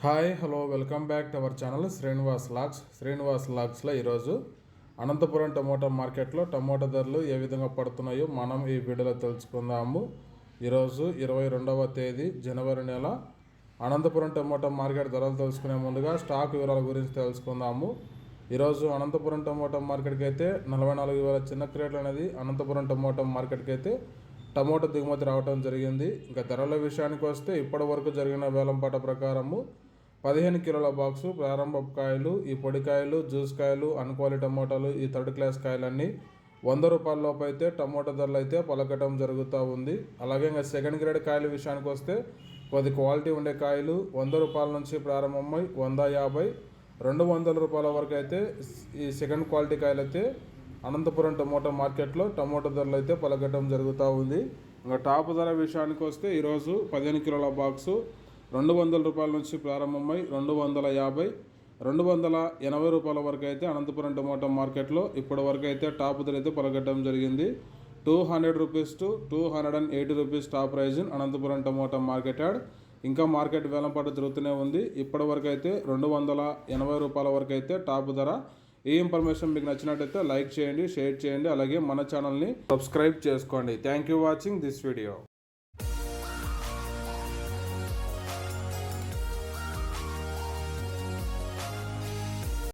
Hi hello welcome back to our channel Srinivas vlogs Srinivas లాగ్స్లో ఈరోజు Anantapuram tomato మార్కెట్లో tomato ధరలు ఏ విధంగా పడుతున్నాయో మనం ఈ వీడియోలో తెలుసుకుందాము. ఈరోజు ఇరవై రెండవ తేదీ జనవరి నెల. అనంతపురం టమోటా మార్కెట్ ధరలు తెలుసుకునే ముందుగా స్టాక్ వివరాల గురించి తెలుసుకుందాము. ఈరోజు అనంతపురం టమోటా మార్కెట్కి అయితే నలభై నాలుగు వేల చిన్న క్రేట్లు అనేది అనంతపురం టమోటా మార్కెట్కి అయితే టమోటా దిగుమతి రావడం జరిగింది. ఇంకా ధరల విషయానికి వస్తే ఇప్పటి వరకు జరిగిన వేలంపాట ప్రకారము పదిహేను కిలోల బాక్సు ప్రారంభ కాయలు ఈ పొడికాయలు జ్యూస్ కాయలు అన్క్వాలి టమోటాలు ఈ థర్డ్ క్లాస్ కాయలన్నీ వంద రూపాయల లోపు అయితే టమోటా ధరలు అయితే పలకటం జరుగుతూ ఉంది. అలాగే ఇంకా సెకండ్ గ్రేడ్ కాయల విషయానికి వస్తే కొద్ది క్వాలిటీ ఉండే కాయలు వంద రూపాయల నుంచి ప్రారంభమై వంద యాభై రెండు వందల రూపాయల వరకు అయితే ఈ సెకండ్ క్వాలిటీ కాయలు అయితే అనంతపురం టమోటా మార్కెట్లో టమోటా ధరలు అయితే పలకటం జరుగుతూ ఉంది. ఇంకా టాప్ ధర విషయానికి వస్తే ఈరోజు పదిహేను కిలోల బాక్సు రెండు వందల రూపాయల నుంచి ప్రారంభమై రెండు వందల యాభై రెండు వందల ఎనభై రూపాయల వరకు అయితే అనంతపురం టమోటా మార్కెట్లో ఇప్పటి వరకు అయితే టాప్ ధర అయితే పలకటం జరిగింది. Two hundred rupees to two hundred and eighty rupees top price in Anantapuram tomato market yard. ఇంకా మార్కెట్ వేలంపాటు జరుగుతూనే ఉంది. ఇప్పటి వరకు అయితే రెండు వందల ఎనభై రూపాయల వరకు అయితే టాప్ ధర. ఈ ఇన్ఫర్మేషన్ మీకు నచ్చినట్టయితే లైక్ చేయండి షేర్ చేయండి. అలాగే మన ఛానల్ని సబ్స్క్రైబ్ చేసుకోండి. Thank you watching this video.